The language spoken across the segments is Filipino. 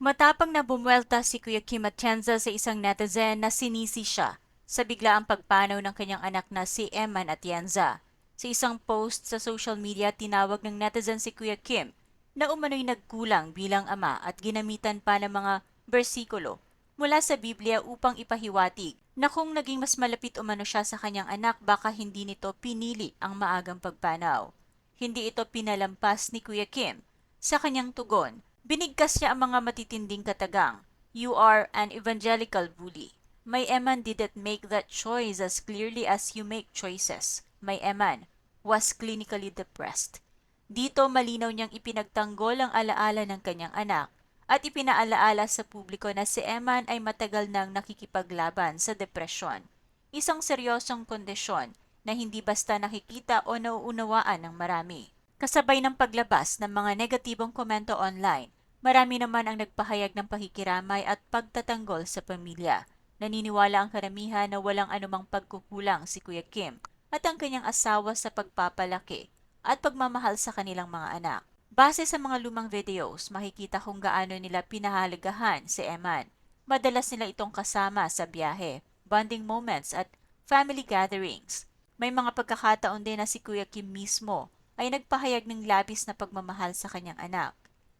Matapang na bumwelta si Kuya Kim Atienza sa isang netizen na sinisi siya sa biglaang pagpanaw ng kanyang anak na si Eman Atienza. Sa isang post sa social media, tinawag ng netizen si Kuya Kim na umano'y nagkulang bilang ama at ginamitan pa ng mga bersikulo mula sa Biblia upang ipahiwatig na kung naging mas malapit umano siya sa kanyang anak baka hindi nito pinili ang maagang pagpanaw. Hindi ito pinalampas ni Kuya Kim. Sa kanyang tugon, binigkas niya ang mga matitinding katagang. You are an evangelical bully. My Eman didn't make that choice as clearly as you make choices. My Eman was clinically depressed. Dito malinaw niyang ipinagtanggol ang alaala ng kanyang anak at ipinaalaala sa publiko na si Eman ay matagal nang nakikipaglaban sa depresyon. Isang seryosong kondisyon na hindi basta nakikita o nauunawaan ng marami. Kasabay ng paglabas ng mga negatibong komento online, marami naman ang nagpahayag ng pakikiramay at pagtatanggol sa pamilya. Naniniwala ang karamihan na walang anumang pagkukulang si Kuya Kim at ang kanyang asawa sa pagpapalaki at pagmamahal sa kanilang mga anak. Base sa mga lumang videos, makikita kung gaano nila pinahalagahan si Eman. Madalas nila itong kasama sa biyahe, bonding moments at family gatherings. May mga pagkakataon din na si Kuya Kim mismo ay nagpahayag ng labis na pagmamahal sa kanyang anak.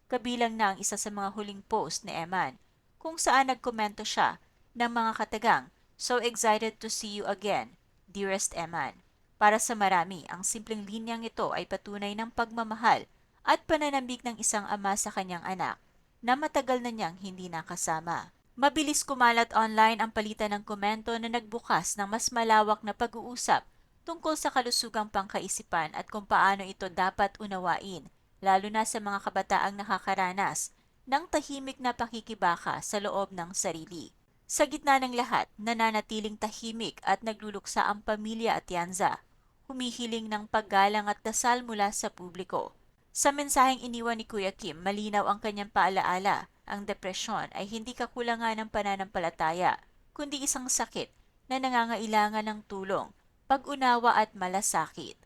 Kabilang na ang isa sa mga huling post ni Eman, kung saan nagkomento siya ng mga katagang, So excited to see you again, dearest Eman. Para sa marami, ang simpleng linyang ito ay patunay ng pagmamahal at pananambik ng isang ama sa kanyang anak na matagal na niyang hindi nakasama. Mabilis kumalat online ang palitan ng komento na nagbukas ng mas malawak na pag-uusap tungkol sa kalusugang pangkaisipan at kung paano ito dapat unawain, lalo na sa mga kabataang nakakaranas ng tahimik na pakikibaka sa loob ng sarili. Sa gitna ng lahat, nananatiling tahimik at nagluluksa ang pamilya at yanza, humihiling ng paggalang at dasal mula sa publiko. Sa mensaheng iniwan ni Kuya Kim, malinaw ang kanyang paalaala. Ang depresyon ay hindi kakulangan ng pananampalataya, kundi isang sakit na nangangailangan ng tulong, pag-unawa at malasakit.